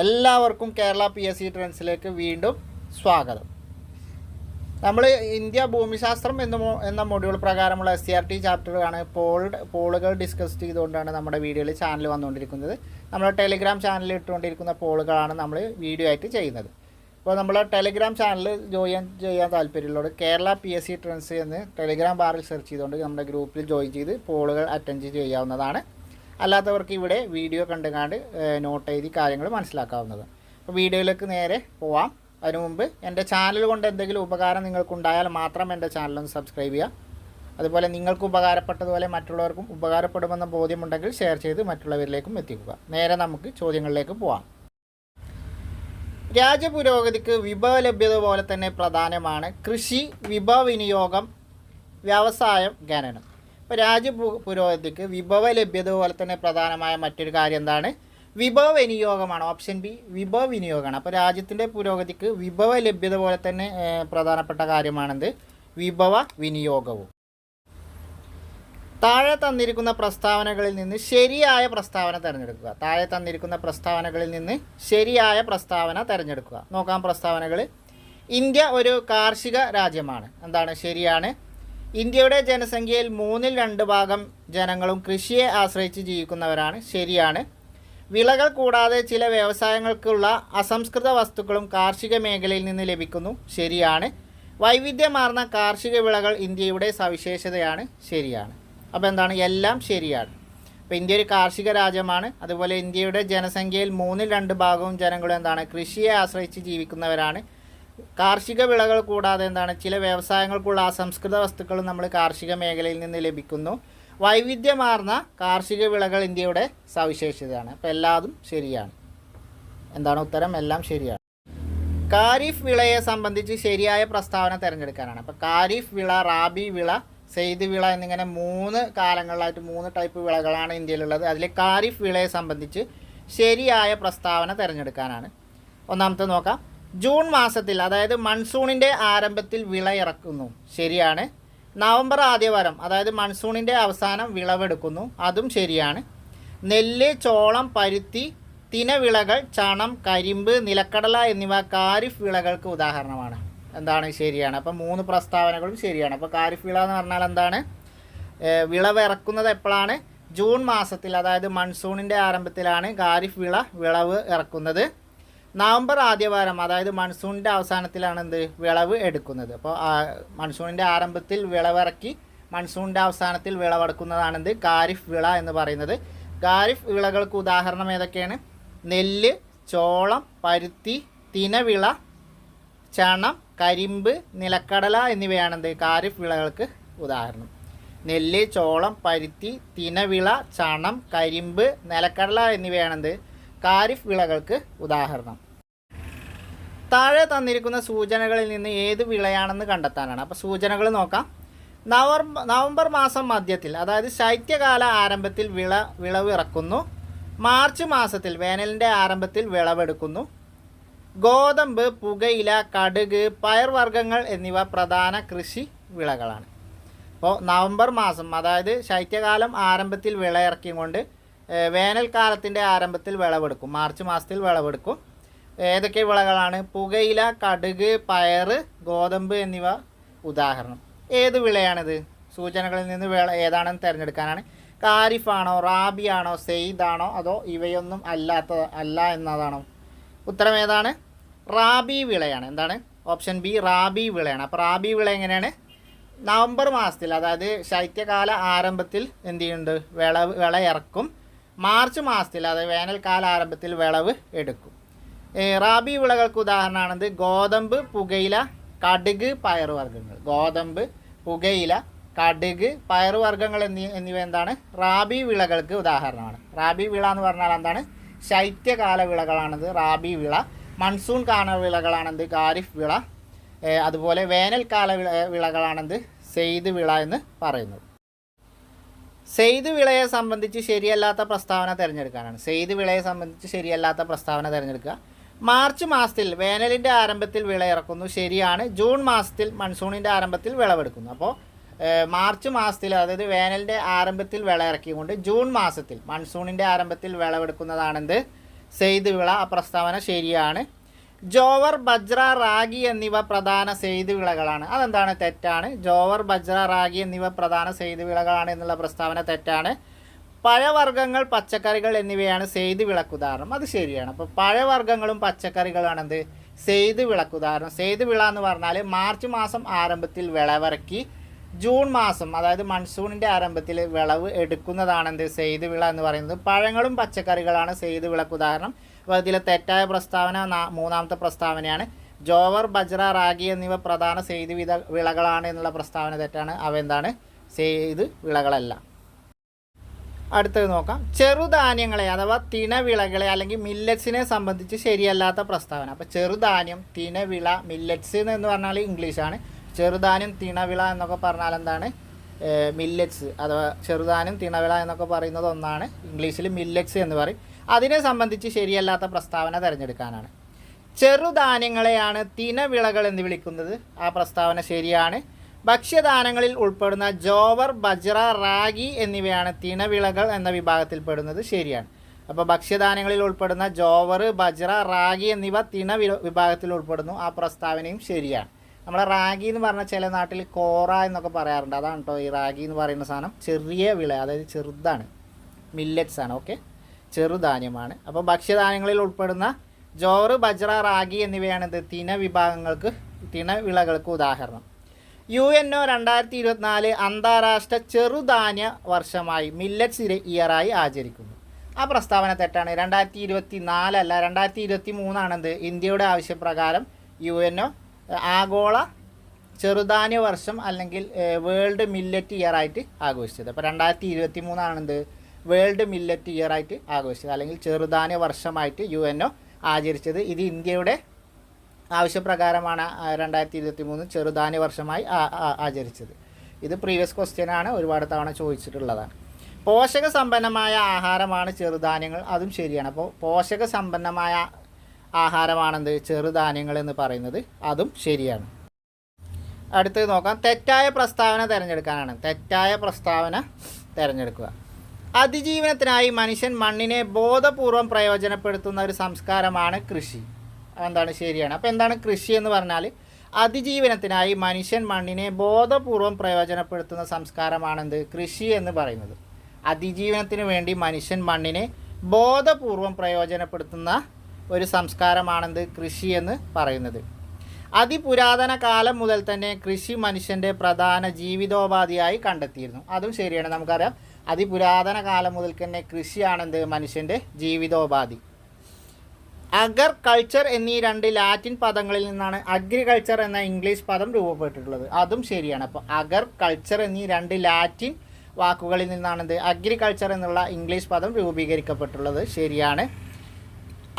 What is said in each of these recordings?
എല്ലാവർക്കും Kerala P S C ട്രെൻഡ്സിലേക്ക് വീണ്ടും സ്വാഗതം. നമ്മൾ ഇന്ത്യ ഭൂമിശാസ്ത്രം എന്ന എന്ന മൊഡ്യൂൾ പ്രകാരമുള്ള എസ് സി ആർ ടി ചാപ്റ്ററാണ് പോൾ പോളുകൾ ഡിസ്കസ് ചെയ്തുകൊണ്ടാണ് നമ്മുടെ വീഡിയോയിൽ ചാനൽ വന്നുകൊണ്ടിരിക്കുന്നത്. നമ്മുടെ ടെലിഗ്രാം ചാനലിൽ ഇട്ടുകൊണ്ടിരിക്കുന്ന പോളുകളാണ് നമ്മൾ വീഡിയോ ആയിട്ട് ചെയ്യുന്നത്. അപ്പോൾ നമ്മൾ ടെലിഗ്രാം ചാനൽ ജോയിൻ ചെയ്യാൻ താല്പര്യമുള്ളത് Kerala P S C trends എന്ന് ടെലിഗ്രാം ബാറിൽ സെർച്ച് ചെയ്തുകൊണ്ട് നമ്മുടെ ഗ്രൂപ്പിൽ ജോയിൻ ചെയ്ത് പോളുകൾ അറ്റൻഡ് ചെയ്യാവുന്നതാണ്. അല്ലാത്തവർക്ക് ഇവിടെ വീഡിയോ കണ്ടുകാണ്ട് നോട്ട് എഴുതി കാര്യങ്ങൾ മനസ്സിലാക്കാവുന്നത്. അപ്പോൾ വീഡിയോയിലേക്ക് നേരെ പോവാം. അതിനു മുമ്പ് എന്റെ ചാനൽ കൊണ്ട് എന്തെങ്കിലും ഉപകാരം നിങ്ങൾക്കുണ്ടായാൽ മാത്രം എന്റെ ചാനലൊന്ന് സബ്സ്ക്രൈബ് ചെയ്യുക. അതുപോലെ നിങ്ങൾക്ക് ഉപകാരപ്പെട്ടതുപോലെ മറ്റുള്ളവർക്കും ഉപകാരപ്പെടുമെന്ന ബോധ്യമുണ്ടെങ്കിൽ ഷെയർ ചെയ്ത് മറ്റുള്ളവരിലേക്കും എത്തിക്കുക. നേരെ നമുക്ക് ചോദ്യങ്ങളിലേക്ക് പോവാം. രാജ്യപുരോഗതിക്ക് വിഭവ ലഭ്യത പോലെ തന്നെ പ്രധാനമാണ് കൃഷി വിഭവ വിനിയോഗം വ്യവസായം ഖനനം. ഇപ്പോൾ രാജ്യ പുരോഗതിക്ക് വിഭവ ലഭ്യത പോലെ തന്നെ പ്രധാനമായ മറ്റൊരു കാര്യം എന്താണ്? വിഭവ വിനിയോഗമാണ് ഓപ്ഷൻ ബി വിഭവ വിനിയോഗമാണ് അപ്പോൾ രാജ്യത്തിന്റെ പുരോഗതിക്ക് വിഭവ ലഭ്യത പോലെ തന്നെ പ്രധാനപ്പെട്ട കാര്യമാണെന്ത്? വിഭവ വിനിയോഗവും താഴെ തന്നിരിക്കുന്ന പ്രസ്താവനകളിൽ നിന്ന് ശരിയായ പ്രസ്താവന തിരഞ്ഞെടുക്കുക. താഴെ തന്നിരിക്കുന്ന പ്രസ്താവനകളിൽ നിന്ന് ശരിയായ പ്രസ്താവന തിരഞ്ഞെടുക്കുക. നോക്കാം പ്രസ്താവനകൾ ഇന്ത്യ ഒരു കാർഷിക രാജ്യമാണ്. എന്താണ്? ശരിയാണ് ഇന്ത്യയുടെ ജനസംഖ്യയിൽ മൂന്നിൽ രണ്ട് ഭാഗം ജനങ്ങളും കൃഷിയെ ആശ്രയിച്ച് ജീവിക്കുന്നവരാണ്. ശരിയാണ്. വിളകൾ കൂടാതെ ചില വ്യവസായങ്ങൾക്കുള്ള അസംസ്കൃത വസ്തുക്കളും കാർഷിക മേഖലയിൽ നിന്ന് ലഭിക്കുന്നു. ശരിയാണ്. വൈവിധ്യമാർന്ന കാർഷിക വിളകൾ ഇന്ത്യയുടെ സവിശേഷതയാണ്. ശരിയാണ്. അപ്പോൾ എന്താണ്? എല്ലാം ശരിയാണ്. അപ്പോൾ ഇന്ത്യ ഒരു കാർഷിക രാജ്യമാണ്. അതുപോലെ ഇന്ത്യയുടെ ജനസംഖ്യയിൽ മൂന്നിൽ രണ്ട് ഭാഗവും ജനങ്ങളും എന്താണ്? കൃഷിയെ ആശ്രയിച്ച് ജീവിക്കുന്നവരാണ്. കാർഷിക വിളകൾ കൂടാതെ എന്താണ് ചില വ്യവസായങ്ങൾക്കുള്ള അസംസ്കൃത വസ്തുക്കളും നമ്മൾ കാർഷിക മേഖലയിൽ നിന്ന് ലഭിക്കുന്നു. വൈവിധ്യമാർന്ന കാർഷിക വിളകൾ ഇന്ത്യയുടെ സവിശേഷതയാണ്. അപ്പോൾ എല്ലാതും ശരിയാണ്. എന്താണ് ഉത്തരം? എല്ലാം ശരിയാണ്. ഖാരിഫ് വിളയെ സംബന്ധിച്ച് ശരിയായ പ്രസ്താവന തിരഞ്ഞെടുക്കാനാണ്. അപ്പോൾ ഖാരിഫ് വിള റാബി വിള സെയ്ദ് വിള എന്നിങ്ങനെ മൂന്ന് കാലങ്ങളിലായിട്ട് മൂന്ന് ടൈപ്പ് വിളകളാണ് ഇന്ത്യയിലുള്ളത്. അതിൽ ഖാരിഫ് വിളയെ സംബന്ധിച്ച് ശരിയായ പ്രസ്താവന തിരഞ്ഞെടുക്കാനാണ്. ഒന്നാമത്തെ നോക്കാം. ജൂൺ മാസത്തിൽ അതായത് മൺസൂണിന്റെ ആരംഭത്തിൽ വിള ഇറക്കുന്നു ശരിയാണ്. നവംബർ ആദ്യവാരം അതായത് മൺസൂണിന്റെ അവസാനം വിളവെടുക്കുന്നു. അതും ശരിയാണ്. നെല്ല് ചോളം പരുത്തി തിനവിളകൾ ചണം കരിമ്പ് നിലക്കടല എന്നിവ കാരിഫ് വിളകൾക്ക് ഉദാഹരണമാണ്. എന്താണ് ശരിയാണ്. അപ്പം മൂന്ന് പ്രസ്താവനകളും ശരിയാണ്. അപ്പോൾ കാരിഫ് വിള എന്ന് പറഞ്ഞാൽ എന്താണ്? വിളവ് ഇറക്കുന്നത് എപ്പോഴാണ്? ജൂൺ മാസത്തിൽ അതായത് മൺസൂണിന്റെ ആരംഭത്തിലാണ് കാരിഫ് വിള വിളവ് ഇറക്കുന്നത്. നവംബർ ആദ്യവാരം അതായത് മൺസൂണിന്റെ അവസാനത്തിലാണ് എന്ത് വിളവ് എടുക്കുന്നത്. അപ്പോൾ മൺസൂണിന്റെ ആരംഭത്തിൽ വിളവിറക്കി മൺസൂണിന്റെ അവസാനത്തിൽ വിളവെടുക്കുന്നതാണെന്ത്? ഖാരിഫ് വിള എന്ന് പറയുന്നത്. ഖാരിഫ് വിളകൾക്ക് ഉദാഹരണം ഏതൊക്കെയാണ്? നെല്ല് ചോളം പരുത്തി തിനവിള ചണം കരിമ്പ് നിലക്കടല എന്നിവയാണ് എന്ത് ഖാരിഫ് വിളകൾക്ക് ഉദാഹരണം. നെല്ല് ചോളം പരുത്തി തിനവിള ചണം കരിമ്പ് നിലക്കടല എന്നിവയാണെന്ത്? ഖാരിഫ് വിളകൾക്ക് ഉദാഹരണം. താഴെ തന്നിരിക്കുന്ന സൂചനകളിൽ നിന്ന് ഏത് വിളയാണെന്ന് കണ്ടെത്താനാണ്. അപ്പോൾ സൂചനകൾ നോക്കാം. നവംബർ നവംബർ മാസം മധ്യത്തിൽ അതായത് ശൈത്യകാല ആരംഭത്തിൽ വിള വിളവ് ഇറക്കുന്നു. മാർച്ച് മാസത്തിൽ വേനലിന്റെ ആരംഭത്തിൽ വിളവെടുക്കുന്നു. ഗോതമ്പ് പുകയില കടുക് പയർവർഗങ്ങൾ എന്നിവ പ്രധാന കൃഷി വിളകളാണ്. അപ്പോൾ നവംബർ മാസം അതായത് ശൈത്യകാലം ആരംഭത്തിൽ വിളയിറക്കിക്കൊണ്ട് വേനൽക്കാലത്തിന്റെ ആരംഭത്തിൽ വിളവെടുക്കും. മാർച്ച് മാസത്തിൽ വിളവെടുക്കും. ഏതൊക്കെ വിളകളാണ്? പുകയില കടുക് പയർ ഗോതമ്പ് എന്നിവ ഉദാഹരണം. ഏത് വിളയാണിത്? സൂചനകളിൽ നിന്ന് വിള ഏതാണെന്ന് തിരഞ്ഞെടുക്കാനാണ്. കാരിഫാണോ റാബിയാണോ സെയ്ദാണോ അതോ ഇവയൊന്നും അല്ലാത്ത അല്ല എന്നതാണോ? ഉത്തരം ഏതാണ്? റാബി വിളയാണ്. എന്താണ്? ഓപ്ഷൻ ബി റാബി വിളയാണ്. അപ്പോൾ റാബി വിള എങ്ങനെയാണ്? നവംബർ മാസത്തിൽ അതായത് ശൈത്യകാല ആരംഭത്തിൽ എന്ത് ചെയ്യുന്നുണ്ട്? വിളവ് വിള ഇറക്കും. മാർച്ച് മാസത്തിൽ അതായത് വേനൽക്കാല ആരംഭത്തിൽ വിളവ് എടുക്കും. റാബി വിളകൾക്ക് ഉദാഹരണമാണത് ഗോതമ്പ് പുകയില കടുക് പയറുവർഗങ്ങൾ ഗോതമ്പ് പുകയില കടുക് പയറുവർഗങ്ങൾ എന്നീ എന്നിവ എന്താണ്? റാബി വിളകൾക്ക് ഉദാഹരണമാണ്. റാബി വിള എന്ന് പറഞ്ഞാൽ എന്താണ്? ശൈത്യകാല വിളകളാണിത് റാബി വിള. മൺസൂൺ കാല വിളകളാണെന്ത്? ഖാരിഫ് വിള. അതുപോലെ വേനൽക്കാല വിള വിളകളാണെന്ത്? സെയ്ത് വിള എന്ന് പറയുന്നത്. സെയ്ദ് വിളയെ സംബന്ധിച്ച് ശരിയല്ലാത്ത പ്രസ്താവന തിരഞ്ഞെടുക്കാനാണ്. സെയ്ത് വിളയെ സംബന്ധിച്ച് ശരിയല്ലാത്ത പ്രസ്താവന തിരഞ്ഞെടുക്കുക. മാർച്ച് മാസത്തിൽ വേനലിന്റെ ആരംഭത്തിൽ വിള ഇറക്കുന്നു. ശരിയാണ്. ജൂൺ മാസത്തിൽ മൺസൂണിന്റെ ആരംഭത്തിൽ വിളവെടുക്കുന്നു. അപ്പോൾ മാർച്ച് മാസത്തിൽ അതായത് വേനലിന്റെ ആരംഭത്തിൽ വിള ഇറക്കിക്കൊണ്ട് ജൂൺ മാസത്തിൽ മൺസൂണിന്റെ ആരംഭത്തിൽ വിളവെടുക്കുന്നതാണെന്ത്? സെയ്ത് വിള. ആ പ്രസ്താവന ശരിയാണ്. ജോവർ ബജ്ര റാഗി എന്നിവ പ്രധാന സെയ്ത് വിളകളാണ് അതെന്താണ് തെറ്റാണ്? ജോവർ ബജ്ര റാഗി എന്നിവ പ്രധാന സെയ്ത് വിളകളാണ് എന്നുള്ള പ്രസ്താവന തെറ്റാണ്. പഴവർഗങ്ങൾ പച്ചക്കറികൾ എന്നിവയാണ് സെയ്ത് വിളക്കുദാഹരണം അത് ശരിയാണ്. അപ്പോൾ പഴവർഗങ്ങളും പച്ചക്കറികളാണ് എന്ത്? സെയ്ത് വിളക്കുദാഹരണം സെയ്ത് വിള എന്ന് പറഞ്ഞാൽ മാർച്ച് മാസം ആരംഭത്തിൽ വിളവിറക്കി ജൂൺ മാസം അതായത് മൺസൂണിന്റെ ആരംഭത്തിൽ വിളവ് എടുക്കുന്നതാണ് എന്ത്? സെയ്ത് വിള എന്ന് പറയുന്നത്. പഴങ്ങളും പച്ചക്കറികളാണ് സെയ്ത് വിളക്കുദാഹരണം അപ്പോൾ ഇതിലെ തെറ്റായ പ്രസ്താവന മൂന്നാമത്തെ പ്രസ്താവനയാണ്. ജോവർ ബജ്ര റാഗി എന്നിവ പ്രധാന സെയ്ത് വിധ വിളകളാണ് എന്നുള്ള പ്രസ്താവന തെറ്റാണ്. അവ എന്താണ്? സെയ്ത് വിളകളല്ല. അടുത്തത് നോക്കാം. ചെറുധാന്യങ്ങളെ അഥവാ തിണവിളകളെ അല്ലെങ്കിൽ മില്ലറ്റ്സിനെ സംബന്ധിച്ച് ശരിയല്ലാത്ത പ്രസ്താവന. അപ്പോൾ ചെറുധാന്യം തിണവിള മില്ലറ്റ്സ് എന്ന് പറഞ്ഞാൽ ഇംഗ്ലീഷാണ്. ചെറുധാന്യം തിണവിള എന്നൊക്കെ പറഞ്ഞാൽ എന്താണ്? മില്ലറ്റ്സ്. അഥവാ ചെറുധാന്യം തിണവിള എന്നൊക്കെ പറയുന്നത് ഒന്നാണ്. ഇംഗ്ലീഷിൽ മില്ലറ്റ്സ് എന്ന് പറയും. അതിനെ സംബന്ധിച്ച് ശരിയല്ലാത്ത പ്രസ്താവന തിരഞ്ഞെടുക്കാനാണ്. ചെറുധാന്യങ്ങളെയാണ് തിനവിളകൾ എന്ന് വിളിക്കുന്നത്. ആ പ്രസ്താവന ശരിയാണ്. ഭക്ഷ്യധാനങ്ങളിൽ ഉൾപ്പെടുന്ന ജോവർ ബജ്ര റാഗി എന്നിവയാണ് തിനവിളകൾ എന്ന വിഭാഗത്തിൽപ്പെടുന്നത് ശരിയാണ്. അപ്പോൾ ഭക്ഷ്യധാന്യങ്ങളിൽ ഉൾപ്പെടുന്ന ജോവർ ബജ്ര റാഗി എന്നിവ തിന വിഭാഗത്തിൽ ഉൾപ്പെടുന്നു. ആ പ്രസ്താവനയും ശരിയാണ്. നമ്മളെ റാഗി എന്ന് പറഞ്ഞ ചില നാട്ടിൽ കോറ എന്നൊക്കെ പറയാറുണ്ട്. അതാണ് കേട്ടോ ഈ റാഗി എന്ന് പറയുന്ന സാധനം. ചെറിയ വിള അതായത് ചെറുതാണ്. മില്ലറ്റ്സ് ആണ് ഓക്കെ? ചെറുധാന്യമാണ്. അപ്പോൾ ഭക്ഷ്യധാന്യങ്ങളിൽ ഉൾപ്പെടുന്ന ജോറ് ബജ്ര റാഗി എന്നിവയാണ് ഇത് തിന വിഭാഗങ്ങൾക്ക് തിന വിളകൾക്ക് ഉദാഹരണം. യു എൻ ഒ രണ്ടായിരത്തി ഇരുപത്തിനാല് അന്താരാഷ്ട്ര ചെറുധാന്യ വർഷമായി മില്ലറ്റ്സ് ഇയറായി ആചരിക്കുന്നു. ആ പ്രസ്താവന തെറ്റാണ്. രണ്ടായിരത്തി ഇരുപത്തി നാലല്ല രണ്ടായിരത്തി ഇരുപത്തി മൂന്നാണെന്ത് ഇന്ത്യയുടെ ആവശ്യപ്രകാരം യു എൻ ഒ ആഗോള ചെറുധാന്യ വർഷം അല്ലെങ്കിൽ വേൾഡ് മില്ലറ്റ് ഇയർ ആയിട്ട് ആഘോഷിച്ചത്. അപ്പോൾ രണ്ടായിരത്തി ഇരുപത്തി മൂന്നാണെന്ത് വേൾഡ് മില്ലറ്റ് ഇയർ ആയിട്ട് ആഘോഷിച്ചത്. അല്ലെങ്കിൽ ചെറുധാന്യ വർഷമായിട്ട് യു എൻ ഒ ആചരിച്ചത്. ഇത് ഇന്ത്യയുടെ ആവശ്യപ്രകാരമാണ് രണ്ടായിരത്തി ഇരുപത്തി മൂന്ന് ചെറുധാന്യ വർഷമായി ആചരിച്ചത്. ഇത് പ്രീവിയസ് ക്വസ്റ്റ്യൻ ആണ് ഒരുപാട് തവണ ചോദിച്ചിട്ടുള്ളതാണ്. പോഷക സമ്പന്നമായ ആഹാരമാണ് ചെറുധാന്യങ്ങൾ അതും ശരിയാണ്. അപ്പോൾ പോഷക സമ്പന്നമായ ആഹാരമാണെന്ത്? ചെറുധാന്യങ്ങൾ എന്ന് പറയുന്നത് അതും ശരിയാണ്. അടുത്തത് നോക്കാം. തെറ്റായ പ്രസ്താവന തിരഞ്ഞെടുക്കാനാണ്. തെറ്റായ പ്രസ്താവന തിരഞ്ഞെടുക്കുക. അതിജീവനത്തിനായി മനുഷ്യൻ മണ്ണിനെ ബോധപൂർവം പ്രയോജനപ്പെടുത്തുന്ന ഒരു സംസ്കാരമാണ് കൃഷി. എന്താണ് ശരിയാണ്. അപ്പോൾ എന്താണ് കൃഷി എന്ന് പറഞ്ഞാൽ അതിജീവനത്തിനായി മനുഷ്യൻ മണ്ണിനെ ബോധപൂർവം പ്രയോജനപ്പെടുത്തുന്ന സംസ്കാരമാണെന്ത്? കൃഷി എന്ന് പറയുന്നത്. അതിജീവനത്തിന് വേണ്ടി മനുഷ്യൻ മണ്ണിനെ ബോധപൂർവം പ്രയോജനപ്പെടുത്തുന്ന ഒരു സംസ്കാരമാണെന്ത്? കൃഷി എന്ന് പറയുന്നത്. അതിപുരാതന കാലം മുതൽ തന്നെ കൃഷി മനുഷ്യന്റെ പ്രധാന ജീവിതോപാധിയായി കണ്ടെത്തിയിരുന്നു. അതും ശരിയാണ്. നമുക്കറിയാം. അതിപുരാതന കാലം മുതൽ തന്നെ കൃഷിയാണെന്ത്? മനുഷ്യന്റെ ജീവിതോപാധി. അഗർ കൾച്ചർ എന്നീ രണ്ട് ലാറ്റിൻ പദങ്ങളിൽ നിന്നാണ് അഗ്രികൾച്ചർ എന്ന ഇംഗ്ലീഷ് പദം രൂപപ്പെട്ടിട്ടുള്ളത്. അതും ശരിയാണ്. അപ്പോൾ അഗർ കൾച്ചർ എന്നീ രണ്ട് ലാറ്റിൻ വാക്കുകളിൽ നിന്നാണെന്ത്? അഗ്രികൾച്ചർ എന്നുള്ള ഇംഗ്ലീഷ് പദം രൂപീകരിക്കപ്പെട്ടുള്ളത് ശരിയാണ്.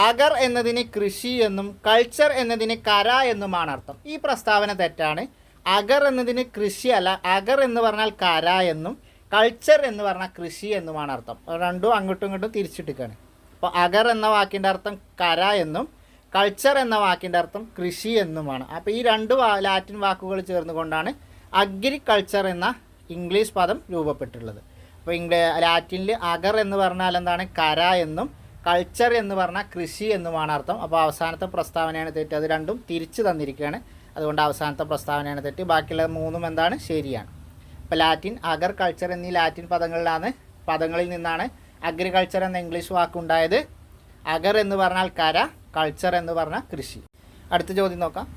അഗർ എന്നതിന് കൃഷി എന്നും കൾച്ചർ എന്നതിന് കര എന്നുമാണ് അർത്ഥം. ഈ പ്രസ്താവന തെറ്റാണ്. അഗർ എന്നതിന് കൃഷിയല്ല അഗർ എന്ന് പറഞ്ഞാൽ കര എന്നും കൾച്ചർ എന്ന് പറഞ്ഞാൽ കൃഷി എന്നുമാണ് അർത്ഥം. രണ്ടും അങ്ങോട്ടും ഇങ്ങോട്ടും തിരിച്ചിട്ടിക്കാണ് അപ്പോൾ അഗർ എന്ന വാക്കിന്റെ അർത്ഥം കര എന്നും കൾച്ചർ എന്ന വാക്കിന്റെ അർത്ഥം കൃഷി എന്നുമാണ്. അപ്പോൾ ഈ രണ്ട് ലാറ്റിൻ വാക്കുകൾ ചേർന്നുകൊണ്ടാണ് അഗ്രികൾച്ചർ എന്ന ഇംഗ്ലീഷ് പദം രൂപപ്പെട്ടിട്ടുള്ളത്. അപ്പോൾ ഇംഗ്ല ലാറ്റിനിൽ അഗർ എന്ന് പറഞ്ഞാൽ എന്താണ്? കര എന്നും കൾച്ചർ എന്ന് പറഞ്ഞാൽ കൃഷി എന്നുമാണ് അർത്ഥം. അപ്പോൾ അവസാനത്തെ പ്രസ്താവനയാണ് തെറ്റ്. അത് രണ്ടും തിരിച്ചു തന്നിരിക്കുകയാണ്. അതുകൊണ്ട് അവസാനത്തെ പ്രസ്താവനയാണ് തെറ്റ്. ബാക്കിയുള്ള മൂന്നും എന്താണ്? ശരിയാണ്. ഇപ്പോൾ ലാറ്റിൻ അഗർ കൾച്ചർ എന്നീ ലാറ്റിൻ പദങ്ങളിലാണ് പദങ്ങളിൽ നിന്നാണ് അഗ്രികൾച്ചർ എന്ന ഇംഗ്ലീഷ് വാക്കുണ്ടായത് അഗർ എന്ന് പറഞ്ഞാൽ കര കൾച്ചർ എന്ന് പറഞ്ഞാൽ കൃഷി. അടുത്ത ചോദ്യം നോക്കാം.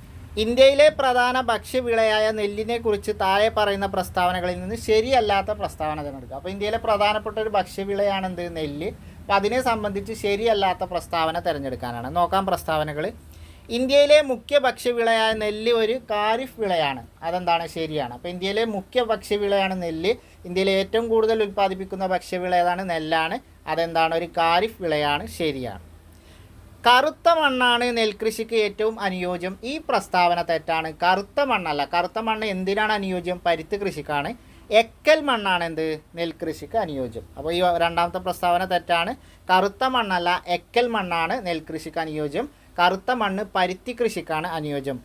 ഇന്ത്യയിലെ പ്രധാന ഭക്ഷ്യവിളയായ നെല്ലിനെ കുറിച്ച് താഴെ പറയുന്ന പ്രസ്താവനകളിൽ നിന്ന് ശരിയല്ലാത്ത പ്രസ്താവന തിരഞ്ഞെടുക്കുക. അപ്പോൾ ഇന്ത്യയിലെ പ്രധാനപ്പെട്ട ഒരു ഭക്ഷ്യവിളയാണ് എന്ത്? നെല്ല്. അപ്പോൾ അതിനെ സംബന്ധിച്ച് ശരിയല്ലാത്ത പ്രസ്താവന തിരഞ്ഞെടുക്കാനാണ്. നോക്കാം പ്രസ്താവനകൾ ഇന്ത്യയിലെ മുഖ്യ ഭക്ഷ്യവിളയായ നെല്ല് ഒരു കാരിഫ് വിളയാണ്. അതെന്താണ്? ശരിയാണ്. അപ്പോൾ ഇന്ത്യയിലെ മുഖ്യ ഭക്ഷ്യവിളയാണ് നെല്ല്. ഇന്ത്യയിലെ ഏറ്റവും കൂടുതൽ ഉൽപ്പാദിപ്പിക്കുന്ന ഭക്ഷ്യവിള ഏതാണ്? നെല്ലാണ്. അതെന്താണ്? ഒരു കാരിഫ് വിളയാണ്. ശരിയാണ്. കറുത്ത മണ്ണാണ് നെൽകൃഷിക്ക് ഏറ്റവും അനുയോജ്യം. ഈ പ്രസ്താവന തെറ്റാണ്. കറുത്ത മണ്ണല്ല. കറുത്ത മണ്ണ് എന്തിനാണ് അനുയോജ്യം? പരുത്തി കൃഷിക്കാണ്. എക്കൽ മണ്ണാണ് എന്ത്? നെൽകൃഷിക്ക് അനുയോജ്യം. അപ്പോൾ ഈ രണ്ടാമത്തെ പ്രസ്താവന തെറ്റാണ്. കറുത്ത മണ്ണല്ല എക്കൽ മണ്ണാണ് നെൽകൃഷിക്ക് അനുയോജ്യം. കറുത്ത മണ്ണ് പരുത്തി കൃഷിക്കാണ് അനുയോജ്യം.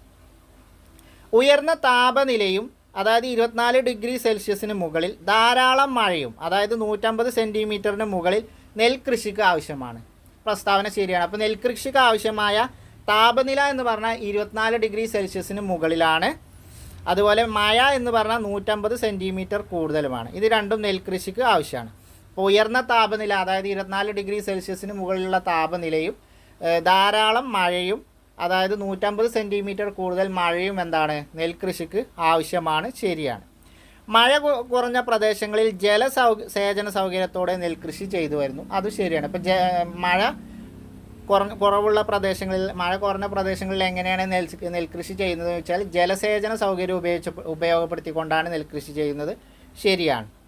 ഉയർന്ന താപനിലയും അതായത് ഇരുപത്തിനാല് ഡിഗ്രി സെൽഷ്യസിന് മുകളിൽ ധാരാളം മഴയും അതായത് നൂറ്റമ്പത് സെന്റിമീറ്ററിന് മുകളിൽ നെൽകൃഷിക്ക് ആവശ്യമാണ്. പ്രസ്താവന ശരിയാണ്. അപ്പോൾ നെൽകൃഷിക്ക് ആവശ്യമായ താപനില എന്ന് പറഞ്ഞാൽ ഇരുപത്തിനാല് ഡിഗ്രി സെൽഷ്യസിന് മുകളിലാണ്. അതുപോലെ മഴ എന്ന് പറഞ്ഞാൽ നൂറ്റമ്പത് സെന്റിമീറ്റർ കൂടുതലുമാണ്. ഇത് രണ്ടും നെൽകൃഷിക്ക് ആവശ്യമാണ്. അപ്പോൾ ഉയർന്ന താപനില അതായത് ഇരുപത്തിനാല് ഡിഗ്രി സെൽഷ്യസിന് മുകളിലുള്ള താപനിലയും ധാരാളം മഴയും അതായത് നൂറ്റമ്പത് സെന്റിമീറ്റർ കൂടുതൽ മഴയും എന്താണ്? നെൽകൃഷിക്ക് ആവശ്യമാണ് ശരിയാണ്. മഴ കുറഞ്ഞ പ്രദേശങ്ങളിൽ ജല സൗ സേചന സൗകര്യത്തോടെ നെൽകൃഷി ചെയ്തു വരുന്നു. അത് ശരിയാണ്. ഇപ്പം മഴ കുറഞ്ഞ കുറവുള്ള പ്രദേശങ്ങളിൽ മഴ കുറഞ്ഞ പ്രദേശങ്ങളിൽ എങ്ങനെയാണ് നെൽ നെൽകൃഷി ചെയ്യുന്നത് വെച്ചാൽ ജലസേചന സൗകര്യം ഉപയോഗിച്ച് ഉപയോഗപ്പെടുത്തിക്കൊണ്ടാണ് നെൽകൃഷി ചെയ്യുന്നത്. ശരിയാണ്.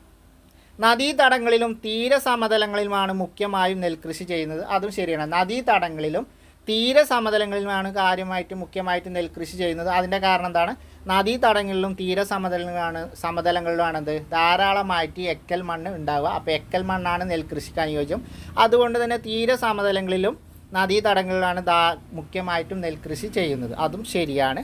നദീതടങ്ങളിലും തീരസമതലങ്ങളിലുമാണ് മുഖ്യമായും നെൽകൃഷി ചെയ്യുന്നത്. അതും ശരിയാണ്. നദീതടങ്ങളിലും തീരസമതലങ്ങളിലുമാണ് കാര്യമായിട്ട് മുഖ്യമായിട്ട് നെൽകൃഷി ചെയ്യുന്നത്. അതിന്റെ കാരണം എന്താണ്? നദീതടങ്ങളിലും തീരസമതലങ്ങളിലാണ് സമതലങ്ങളിലുമാണ് എന്ത് ധാരാളമായിട്ട് എക്കൽ മണ്ണ് ഉണ്ടാവുക. അപ്പോൾ എക്കൽ മണ്ണാണ് നെൽകൃഷിക്ക് അനുയോജ്യം. അതുകൊണ്ട് തന്നെ തീരസമതലങ്ങളിലും നദീതടങ്ങളിലാണ് ദാ മുഖ്യമായിട്ടും നെൽകൃഷി ചെയ്യുന്നത്. അതും ശരിയാണ്.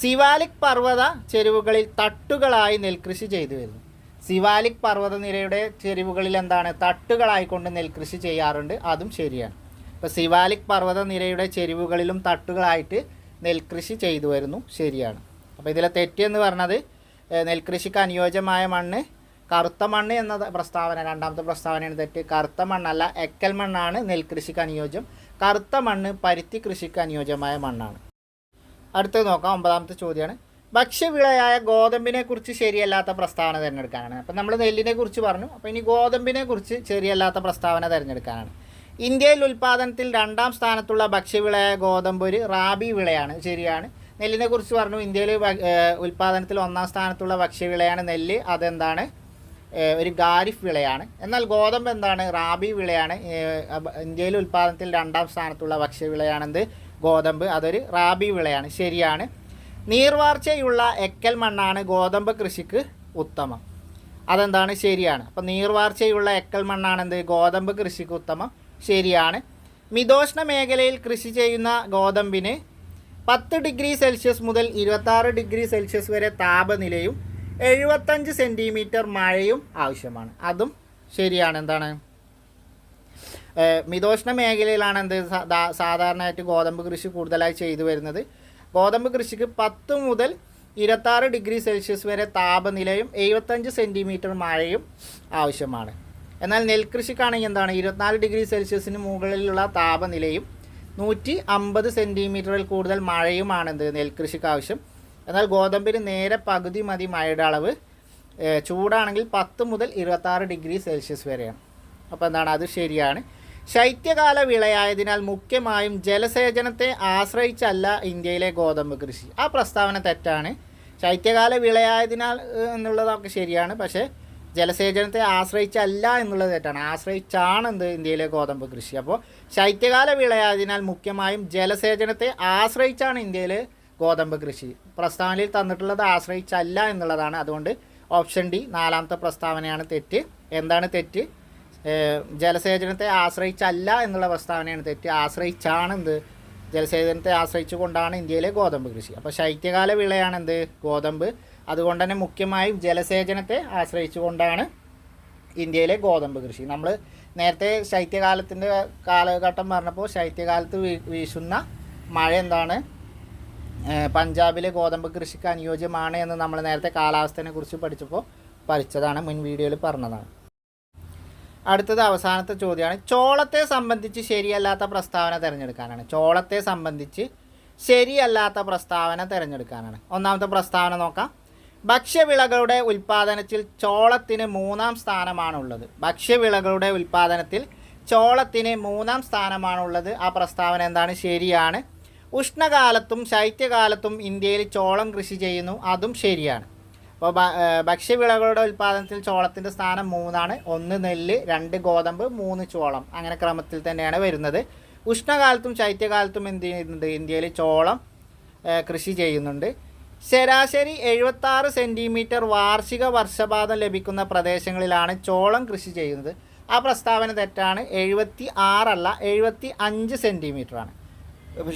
സിവാലിക് പർവത ചെരുവുകളിൽ തട്ടുകളായി നെൽകൃഷി ചെയ്തു വരുന്നു. സിവാലിക് പർവതനിരയുടെ ചെരുവുകളിൽ എന്താണ് തട്ടുകളായിക്കൊണ്ട് നെൽകൃഷി ചെയ്യാറുണ്ട്. അതും ശരിയാണ്. ഇപ്പോൾ സിവാലിക് പർവതനിരയുടെ ചെരുവുകളിലും തട്ടുകളായിട്ട് നെൽകൃഷി ചെയ്തു വരുന്നു. ശരിയാണ്. അപ്പോൾ ഇതിലെ തെറ്റെന്ന് പറഞ്ഞത് നെൽകൃഷിക്ക് അനുയോജ്യമായ മണ്ണ് കറുത്ത മണ്ണ് എന്ന പ്രസ്താവന രണ്ടാമത്തെ പ്രസ്താവനയാണ് തെറ്റ്. കറുത്ത മണ്ണല്ല എക്കൽ മണ്ണാണ് നെൽകൃഷിക്ക് അനുയോജ്യം. കറുത്ത മണ്ണ് പരുത്തി കൃഷിക്ക് അനുയോജ്യമായ മണ്ണാണ്. അടുത്തത് നോക്കാം. ഒമ്പതാമത്തെ ചോദ്യമാണ്. ഭക്ഷ്യവിളയായ ഗോതമ്പിനെ കുറിച്ച് ശരിയല്ലാത്ത പ്രസ്താവന തിരഞ്ഞെടുക്കാനാണ്. അപ്പം നമ്മൾ നെല്ലിനെ കുറിച്ച് പറഞ്ഞു. അപ്പോൾ ഇനി ഗോതമ്പിനെ കുറിച്ച് ശരിയല്ലാത്ത പ്രസ്താവന തിരഞ്ഞെടുക്കാനാണ്. ഇന്ത്യയിൽ ഉൽപ്പാദനത്തിൽ രണ്ടാം സ്ഥാനത്തുള്ള ഭക്ഷ്യവിളയായ ഗോതമ്പ് ഒരു റാബി വിളയാണ്. ശരിയാണ്. നെല്ലിനെ കുറിച്ച് പറഞ്ഞു. ഇന്ത്യയിൽ ഉൽപ്പാദനത്തിൽ ഒന്നാം സ്ഥാനത്തുള്ള ഭക്ഷ്യവിളയാണ് നെല്ല്. അതെന്താണ്? ഒരു ഗാരിഫ് വിളയാണ്. എന്നാൽ ഗോതമ്പ് എന്താണ്? റാബി വിളയാണ്. ഇന്ത്യയിൽ ഉൽപ്പാദനത്തിൽ രണ്ടാം സ്ഥാനത്തുള്ള ഭക്ഷ്യവിളയാണെന്ത്? ഗോതമ്പ്. അതൊരു റാബി വിളയാണ്. ശരിയാണ്. നീർവാർച്ചയുള്ള എക്കൽ മണ്ണാണ് ഗോതമ്പ് കൃഷിക്ക് ഉത്തമം. അതെന്താണ്? ശരിയാണ്. അപ്പോൾ നീർവാർച്ചയുള്ള എക്കൽ മണ്ണാണ് എന്ത്? ഗോതമ്പ് കൃഷിക്ക് ഉത്തമം. ശരിയാണ്. മിതോഷ്ണ മേഖലയിൽ കൃഷി ചെയ്യുന്ന ഗോതമ്പിന് പത്ത് ഡിഗ്രി സെൽഷ്യസ് മുതൽ ഇരുപത്താറ് ഡിഗ്രി സെൽഷ്യസ് വരെ താപനിലയും എഴുപത്തഞ്ച് സെന്റിമീറ്റർ മഴയും ആവശ്യമാണ്. അതും ശരിയാണ്. എന്താണ്? മിതോഷ്ണ മേഖലയിലാണ് എന്ത്? സാധാരണയായിട്ട് ഗോതമ്പ് കൃഷി കൂടുതലായി ചെയ്തു വരുന്നത്. ഗോതമ്പ് കൃഷിക്ക് പത്ത് മുതൽ ഇരുപത്താറ് ഡിഗ്രി സെൽഷ്യസ് വരെ താപനിലയും എഴുപത്തഞ്ച് സെന്റിമീറ്റർ മഴയും ആവശ്യമാണ്. എന്നാൽ നെൽകൃഷിക്കാണെങ്കിൽ എന്താണ്? ഇരുപത്തിനാല് ഡിഗ്രി സെൽഷ്യസിന് മുകളിലുള്ള താപനിലയും നൂറ്റി അമ്പത് സെന്റിമീറ്ററിൽ കൂടുതൽ മഴയുമാണ് എന്ത് നെൽകൃഷിക്ക് ആവശ്യം. എന്നാൽ ഗോതമ്പിന് നേരെ പകുതി മതി മഴയുടെ അളവ്. ചൂടാണെങ്കിൽ പത്ത് മുതൽ ഇരുപത്താറ് ഡിഗ്രി സെൽഷ്യസ് വരെയാണ്. അപ്പോൾ എന്താണ്? അത് ശരിയാണ്. ശൈത്യകാല വിളയായതിനാൽ മുഖ്യമായും ജലസേചനത്തെ ആശ്രയിച്ചല്ല ഇന്ത്യയിലെ ഗോതമ്പ് കൃഷി. ആ പ്രസ്താവന തെറ്റാണ്. ശൈത്യകാല വിളയായതിനാൽ എന്നുള്ളതൊക്കെ ശരിയാണ്. പക്ഷേ ജലസേചനത്തെ ആശ്രയിച്ചല്ല എന്നുള്ളത് തെറ്റാണ്. ആശ്രയിച്ചാണ് എന്ത് ഇന്ത്യയിലെ ഗോതമ്പ് കൃഷി. അപ്പോൾ ശൈത്യകാല വിളയായതിനാൽ മുഖ്യമായും ജലസേചനത്തെ ആശ്രയിച്ചാണ് ഇന്ത്യയിലെ ഗോതമ്പ് കൃഷി. പ്രസ്താവനയിൽ തന്നിട്ടുള്ളത് ആശ്രയിച്ചല്ല എന്നുള്ളതാണ്. അതുകൊണ്ട് ഓപ്ഷൻ ഡി നാലാമത്തെ പ്രസ്താവനയാണ് തെറ്റ്. എന്താണ് തെറ്റ്? ജലസേചനത്തെ ആശ്രയിച്ചല്ല എന്നുള്ള പ്രസ്താവനയാണ് തെറ്റ്. ആശ്രയിച്ചാണ് എന്ത് ജലസേചനത്തെ ആശ്രയിച്ചു കൊണ്ടാണ് ഇന്ത്യയിലെ ഗോതമ്പ് കൃഷി. അപ്പോൾ ശൈത്യകാല വിളയാണ് എന്ത് ഗോതമ്പ്. അതുകൊണ്ട് തന്നെ മുഖ്യമായും ജലസേചനത്തെ ആശ്രയിച്ചു കൊണ്ടാണ് ഇന്ത്യയിലെ ഗോതമ്പ് കൃഷി. നമ്മൾ നേരത്തെ ശൈത്യകാലത്തിന്റെ കാലഘട്ടം പറഞ്ഞപ്പോൾ ശൈത്യകാലത്ത് വീശുന്ന മഴ എന്താണ്? പഞ്ചാബിലെ ഗോതമ്പ് കൃഷിക്ക് അനുയോജ്യമാണ് എന്ന് നമ്മൾ നേരത്തെ കാലാവസ്ഥയെ കുറിച്ച് പഠിച്ചപ്പോൾ പഠിച്ചതാണ് മുൻ വീഡിയോയിൽ പറഞ്ഞതാണ്. അടുത്തത് അവസാനത്തെ ചോദ്യമാണ്. ചോളത്തെ സംബന്ധിച്ച് ശരിയല്ലാത്ത പ്രസ്താവന തിരഞ്ഞെടുക്കാനാണ്. ചോളത്തെ സംബന്ധിച്ച് ശരിയല്ലാത്ത പ്രസ്താവന തിരഞ്ഞെടുക്കാനാണ്. ഒന്നാമത്തെ പ്രസ്താവന നോക്കാം. ഭക്ഷ്യവിളകളുടെ ഉൽപ്പാദനത്തിൽ ചോളത്തിന് മൂന്നാം സ്ഥാനമാണുള്ളത്. ഭക്ഷ്യവിളകളുടെ ഉൽപ്പാദനത്തിൽ ചോളത്തിന് മൂന്നാം സ്ഥാനമാണുള്ളത്. ആ പ്രസ്താവന എന്താണ്? ശരിയാണ്. ഉഷ്ണകാലത്തും ശൈത്യകാലത്തും ഇന്ത്യയിൽ ചോളം കൃഷി ചെയ്യുന്നു. അതും ശരിയാണ്. അപ്പോൾ ഭക്ഷ്യവിളകളുടെ ഉൽപ്പാദനത്തിൽ ചോളത്തിന്റെ സ്ഥാനം മൂന്നാണ്. ഒന്ന് നെല്ല് രണ്ട് ഗോതമ്പ് മൂന്ന് ചോളം. അങ്ങനെ ക്രമത്തിൽ തന്നെയാണ് വരുന്നത്. ഉഷ്ണകാലത്തും ശൈത്യകാലത്തും എന്ത് ചെയ്യുന്നുണ്ട്? ഇന്ത്യയിൽ ചോളം കൃഷി ചെയ്യുന്നുണ്ട്. ശരാശരി എഴുപത്താറ് സെന്റിമീറ്റർ വാർഷിക വർഷപാതം ലഭിക്കുന്ന പ്രദേശങ്ങളിലാണ് ചോളം കൃഷി ചെയ്യുന്നത്. ആ പ്രസ്താവന തെറ്റാണ്. എഴുപത്തി ആറല്ല എഴുപത്തി അഞ്ച് സെന്റിമീറ്ററാണ്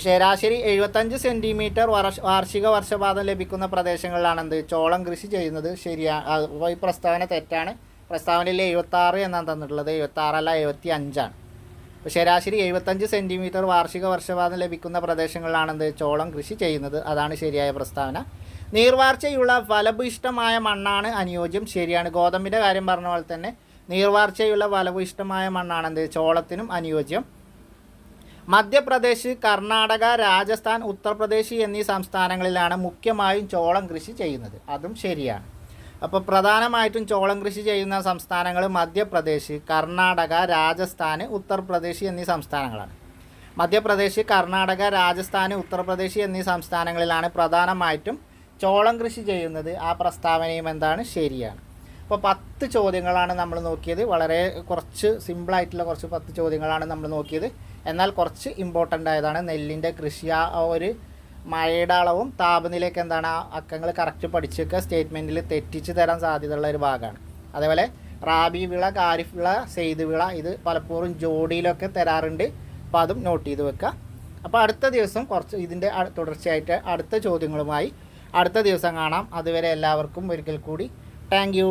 ശരാശരി എഴുപത്തഞ്ച് സെന്റിമീറ്റർ വർഷ വാർഷിക വർഷപാതം ലഭിക്കുന്ന പ്രദേശങ്ങളിലാണ് എന്ത് ചോളം കൃഷി ചെയ്യുന്നത് ശരിയാണ് അപ്പോൾ ഈ പ്രസ്താവന തെറ്റാണ്. പ്രസ്താവനയിൽ എഴുപത്താറ് എന്നാണ് തന്നിട്ടുള്ളത്. എഴുപത്താറല്ല എഴുപത്തി അഞ്ചാണ് ഇപ്പോൾ ശരാശരി എഴുപത്തഞ്ച് സെന്റിമീറ്റർ വാർഷിക വർഷപാതം ലഭിക്കുന്ന പ്രദേശങ്ങളിലാണ് എന്ത് ചോളം കൃഷി ചെയ്യുന്നത്. അതാണ് ശരിയായ പ്രസ്താവന. നീർവാർച്ചയുള്ള ഫലഭൂയിഷ്ടമായ മണ്ണാണ് അനുയോജ്യം. ശരിയാണ്. ഗോതമ്പിന്റെ കാര്യം പറഞ്ഞ പോലെ തന്നെ നീർവാർച്ചയുള്ള ഫലഭിഷ്ടമായ മണ്ണാണ് എന്ത് ചോളത്തിനും അനുയോജ്യം. മധ്യപ്രദേശ് കർണാടക രാജസ്ഥാൻ ഉത്തർപ്രദേശ് എന്നീ സംസ്ഥാനങ്ങളിലാണ് മുഖ്യമായും ചോളം കൃഷി ചെയ്യുന്നത്. അതും ശരിയാണ്. അപ്പോൾ പ്രധാനമായിട്ടും ചോളം കൃഷി ചെയ്യുന്ന സംസ്ഥാനങ്ങൾ മധ്യപ്രദേശ് കർണാടക രാജസ്ഥാൻ ഉത്തർപ്രദേശ് എന്നീ സംസ്ഥാനങ്ങളാണ്. മധ്യപ്രദേശ് കർണാടക രാജസ്ഥാൻ ഉത്തർപ്രദേശ് എന്നീ സംസ്ഥാനങ്ങളിലാണ് പ്രധാനമായിട്ടും ചോളം കൃഷി ചെയ്യുന്നത്. ആ പ്രസ്താവനയും എന്താണ്? ശരിയാണ്. അപ്പോൾ പത്ത് ചോദ്യങ്ങളാണ് നമ്മൾ നോക്കിയത്. വളരെ കുറച്ച് സിമ്പിളായിട്ടുള്ള കുറച്ച് പത്ത് ചോദ്യങ്ങളാണ് നമ്മൾ നോക്കിയത്. എന്നാൽ കുറച്ച് ഇമ്പോർട്ടന്റ് ആയതാണ് നെല്ലിന്റെ കൃഷി. ആ ഒരു മഴയുടെ അളവും താപനിലയൊക്കെ എന്താണ്? ആ അക്കങ്ങൾ കറക്റ്റ് പഠിച്ചൊക്കെ സ്റ്റേറ്റ്മെന്റിൽ തെറ്റിച്ച് തരാൻ സാധ്യതയുള്ള ഒരു ഭാഗമാണ്. അതേപോലെ റാബി വിള കാരിഫ് വിള സെയ്ത് വിള ഇത് പലപ്പോഴും ജോഡിയിലൊക്കെ തരാറുണ്ട്. അപ്പോൾ അതും നോട്ട് ചെയ്ത് വെക്കുക. അപ്പോൾ അടുത്ത ദിവസം കുറച്ച് ഇതിന്റെ തുടർച്ചയായിട്ട് അടുത്ത ചോദ്യങ്ങളുമായി അടുത്ത ദിവസം കാണാം. അതുവരെ എല്ലാവർക്കും ഒരിക്കൽ കൂടി താങ്ക്